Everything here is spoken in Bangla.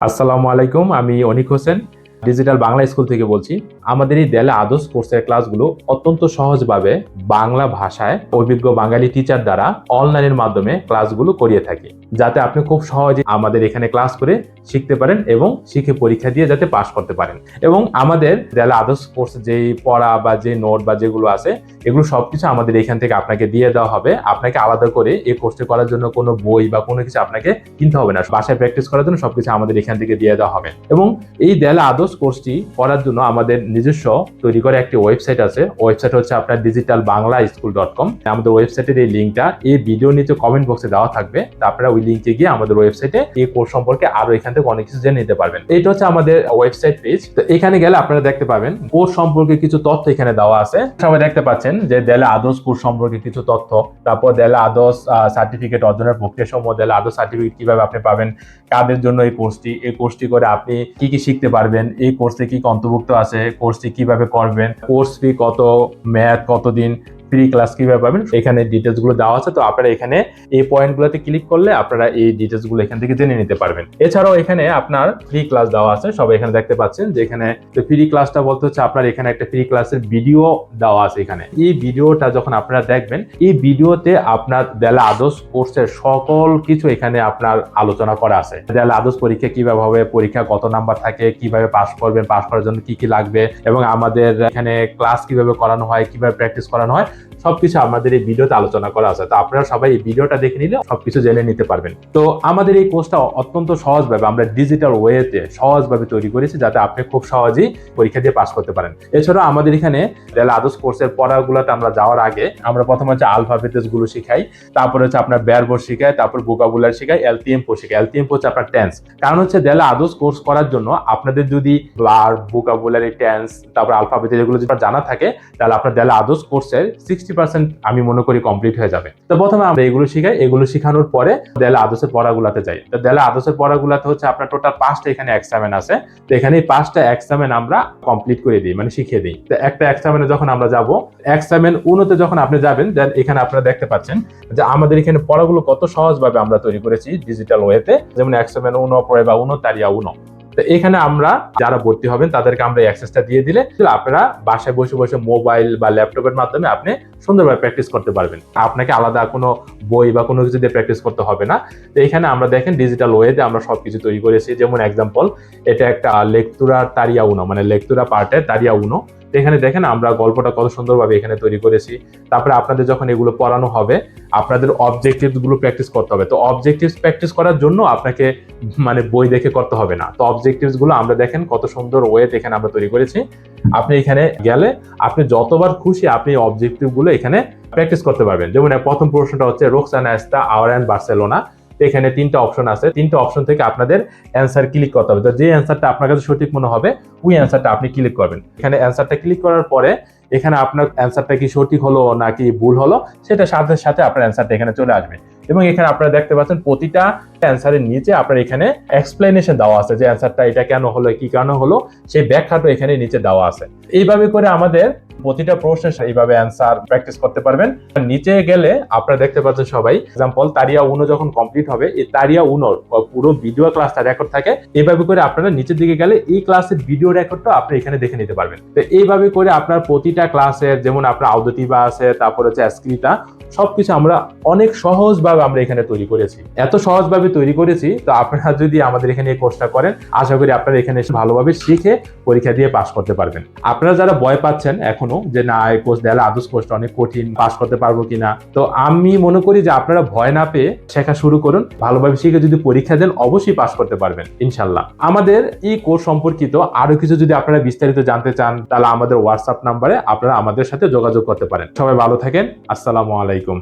আসসালামু আলাইকুম আমি অনিক হোসেন। ডিজিটাল বাংলা স্কুল থেকে বলছি, আমাদের এই দেলে আদর্শ কোর্সের ক্লাসগুলো অত্যন্ত সহজভাবে বাংলা ভাষায় অভিজ্ঞ বাঙালি টিচার দ্বারা অনলাইনের মাধ্যমে ক্লাসগুলো করিয়ে থাকি। যাতে আপনি খুব সহজে আমাদের এখানে ক্লাস করে শিখতে পারেন এবং শিখে পরীক্ষা দিয়ে যাতে পাশ করতে পারেন। এবং আমাদের দেলে আদর্শ কোর্স যেই পড়া বা যে নোট বা যেগুলো আছে, এগুলো সবকিছু আমাদের এখান থেকে আপনাকে দিয়ে দেওয়া হবে। আপনাকে আলাদা করে এই কোর্সটি করার জন্য কোনো বই বা কোনো কিছু আপনাকে কিনতে হবে না। বাসায় প্র্যাকটিস করার জন্য সবকিছু আমাদের এখান থেকে দিয়ে দেওয়া হবে। এবং এই দেলা আদর্শ কোর্সটি করার জন্য আমাদের নিজস্ব তৈরি করা একটি ওয়েবসাইট আছে। ওয়েবসাইট হচ্ছে আপনার digital Bangla school dot com আমাদের ওয়েবসাইটের এই লিঙ্কটা এই ভিডিও নিচে কমেন্ট বক্সে দেওয়া থাকবে। তা আপনারা ওই লিঙ্কে গিয়ে আমাদের ওয়েবসাইটে এই কোর্স সম্পর্কে আরও এখান থেকে অনেক কিছু জেনে নিতে পারবেন। এটা হচ্ছে আমাদের ওয়েবসাইট পেজ তো এখানে গেলে আপনারা দেখতে পাবেন কোর্স সম্পর্কে কিছু তথ্য এখানে দেওয়া আছে। সবাই দেখতে পাচ্ছেন যে দেলা আদর্শ কোর্স সম্পর্কে কিছু তথ্য, তারপর দেলা আদর্শ সার্টিফিকেট অর্জনের প্রক্রিয়া সমূহ দেলা আদর্শ সার্টিফিকেট কীভাবে আপনি পাবেন, কাদের জন্য এই কোর্সটি এই কোর্সটি করে আপনি কি কি শিখতে পারবেন এই কোর্সে কি অন্তর্ভুক্ত আছে কোর্সটি কীভাবে করবেন কোর্স ফি কত ম্যাথ কতদিন ফ্রি ক্লাস কীভাবে পাবেন, এখানে ডিটেলসগুলো দেওয়া আছে, তো আপনারা এখানে এই পয়েন্ট গুলোতে ক্লিক করলে আপনারা এই ডিটেলসগুলো এখান থেকে জেনে নিতে পারবেন। এছাড়াও এখানে আপনার ফ্রি ক্লাস দেওয়া আছে, সবাই এখানে দেখতে পাচ্ছেন যে এখানে ফ্রি ক্লাসটা বলতে হচ্ছে আপনার এখানে একটা ফ্রি ক্লাসের ভিডিও দেওয়া আছে এখানে। এই ভিডিওটা যখন আপনারা দেখবেন, এই ভিডিওতে আপনার দেলা আদর্শ কোর্সের সকল কিছু এখানে আপনার আলোচনা করা আছে। দেলা আদর্শ পরীক্ষা কীভাবে হবে, পরীক্ষা কত নাম্বার থাকে, কীভাবে পাস করবেন পাস করার জন্য কি কি লাগবে, এবং আমাদের এখানে ক্লাস কীভাবে করানো হয়, কীভাবে প্র্যাকটিস করানো হয় সবকিছু আমাদের এই ভিডিওতে আলোচনা করা আছে। তো আপনারা সবাই এই ভিডিওটা দেখে নিলে সবকিছু জেনে নিতে পারবেন। তো আমাদের এই কোর্সটা অত্যন্ত সহজভাবে আমরা ডিজিটাল ওয়েতে সহজভাবে তৈরি করেছি যাতে আপনি খুব সহজেই পরীক্ষা দিয়ে পাস করতে পারেন। এছাড়াও আমাদের এখানে রেল আদর্শ কোর্সের পড়াগুলোতে আমরা যাওয়ার আগে আমরা প্রথমে হচ্ছে আলফাবেটেসগুলো শিখাই, তারপরে হচ্ছে আপনার ব্যারবোর্ড শিখাই, তারপর ভোকাবুলার শিখাই এলটিএম পো শিখাই। এলটিএম হচ্ছে আপনার টেন্স কারণ হচ্ছে দেলা আদর্শ কোর্স করার জন্য আপনাদের যদি বার ভোকাবুলারি টেন্স তারপর আলফাবেটেস এগুলো যদি জানা থাকে, তাহলে আপনার দেলা আদর্শ কোর্সের সিক্সটি পার্সেন্ট আমি মনে করি কমপ্লিট হয়ে যাবে। তো প্রথমে আমরা এগুলো শিখাই, এগুলো শেখানোর পরে আদর্শের পড়াগুলাতে যাই। তো আদর্শের পড়াগুলাতে হচ্ছে আপনার টোটাল পাঁচটা এখানে এক্সামেন আছে। তো এখানে এই পাঁচটা এক্সামেন আমরা কমপ্লিট করে দিই মানে শিখিয়ে দিই। তো একটা এক্সামেনে যখন আমরা যাব এক্সামেন উনোতে যখন আপনি যাবেন দেন এখানে আপনারা দেখতে পাচ্ছেন যে আমাদের এখানে পড়াগুলো কত সহজভাবে আমরা তৈরি করেছি ডিজিটাল ওয়েতে যেমন এক্সামেন উনো পড়ে বা উনো তারিয়া উনো তো এখানে আমরা যারা ভর্তি হবেন, তাদেরকে আমরা অ্যাক্সেসটা দিয়ে দিলে আপনারা বাসায় বসে বসে মোবাইল বা ল্যাপটপের মাধ্যমে আপনি সুন্দরভাবে প্র্যাকটিস করতে পারবেন। আপনাকে আলাদা কোনো বই বা কোনো কিছু দিয়ে প্র্যাকটিস করতে হবে না। তো এখানে আমরা দেখেন ডিজিটাল ওয়েতে আমরা সব কিছু তৈরি করেছি। যেমন এক্সাম্পল এটা একটা লেকতুরা তারিয়া উনো মানে লেকতুরা পার্টের তারিয়া উনো। তো এখানে দেখেন আমরা গল্পটা কত সুন্দরভাবে এখানে তৈরি করেছি। তারপরে আপনাদের যখন এগুলো পড়ানো হবে, আপনাদের অবজেক্টিভগুলো প্র্যাকটিস করতে হবে। তো অবজেক্টিভস প্র্যাকটিস করার জন্য আপনাকে মানে বই দেখে করতে হবে না। তো অবজেক্টিভসগুলো আমরা দেখেন কত সুন্দর ওয়েতে এখানে আমরা তৈরি করেছি। আপনি এখানে গেলে আপনি যতবার খুশি আপনি অবজেক্টিভগুলো এখানে প্র্যাকটিস করতে পারবেন। যেমন প্রথম প্রশ্নটা হচ্ছে রোকসানা এস্তা আওয়ার অ্যান্ড বার্সেলোনা এখানে তিনটা অপশন আছে। তিনটা অপশন থেকে আপনাদের অ্যান্সার ক্লিক করতে হবে। তো যে অ্যান্সারটা আপনার কাছে সঠিক মনে হবে, ওই অ্যান্সারটা আপনি ক্লিক করবেন। এখানে অ্যান্সারটা ক্লিক করার পরে এখানে আপনার অ্যান্সারটা কি সঠিক হলো নাকি ভুল হলো সেটা সাথে সাথে আপনার অ্যান্সারটা এখানে চলে আসবে। এবং এখানে আপনারা দেখতে পাচ্ছেন প্রতিটা অ্যান্সারের নিচে আপনার এখানে এক্সপ্লেনেশন দেওয়া আছে যে অ্যান্সারটা এটা কেন হলো, কি কারণে হলো, সেই ব্যাখ্যাটা এখানে নিচে দেওয়া আছে। এইভাবে করে আমাদের প্রতিটা প্রশ্নের এইভাবে অ্যান্সার প্র্যাকটিস করতে পারবেন। নিচে গেলে আপনারা দেখতে পাচ্ছেন সবাই এক্সাম্পল তারিয়া উনো যখন কমপ্লিট হবে, এই তারিয়া উনোর পুরো ভিডিও ক্লাসটা রেকর্ড থাকে, এইভাবে করে আপনারা নিচের দিকে গেলে এই ক্লাসের ভিডিও রেকর্ডটা আপনি এখানে দেখে নিতে পারবেন। তো এইভাবে করে আপনার প্রতিটা ক্লাসের যেমন আপনার আউদতিবা আছে, তারপর হচ্ছে অ্যাস্ক্রিটা সবকিছু আমরা অনেক সহজভাবে আমরা এখানে তৈরি করেছি। এত সহজভাবে তৈরি করেছি, তো আপনারা যদি আমাদের এখানে এই কোর্সটা করেন, আশা করি আপনারা এখানে এসে ভালোভাবে শিখে পরীক্ষা দিয়ে পাশ করতে পারবেন। আপনারা যারা ভয় পাচ্ছেন এখনও যে না, এই কোর্স দেয়ালে আদর্শ কোর্সটা অনেক কঠিন, পাশ করতে পারব কিনা, তো আমি মনে করি যে আপনারা ভয় না পেয়ে শেখা শুরু করুন, ভালোভাবে শিখে যদি পরীক্ষা দেন, অবশ্যই পাশ করতে পারবেন ইনশাল্লাহ আমাদের এই কোর্স সম্পর্কিত আরও কিছু যদি আপনারা বিস্তারিত জানতে চান, তাহলে আমাদের হোয়াটসঅ্যাপ নাম্বারে আপনারা আমাদের সাথে যোগাযোগ করতে পারেন। সবাই ভালো থাকেন, আসসালামু আলাইকুম।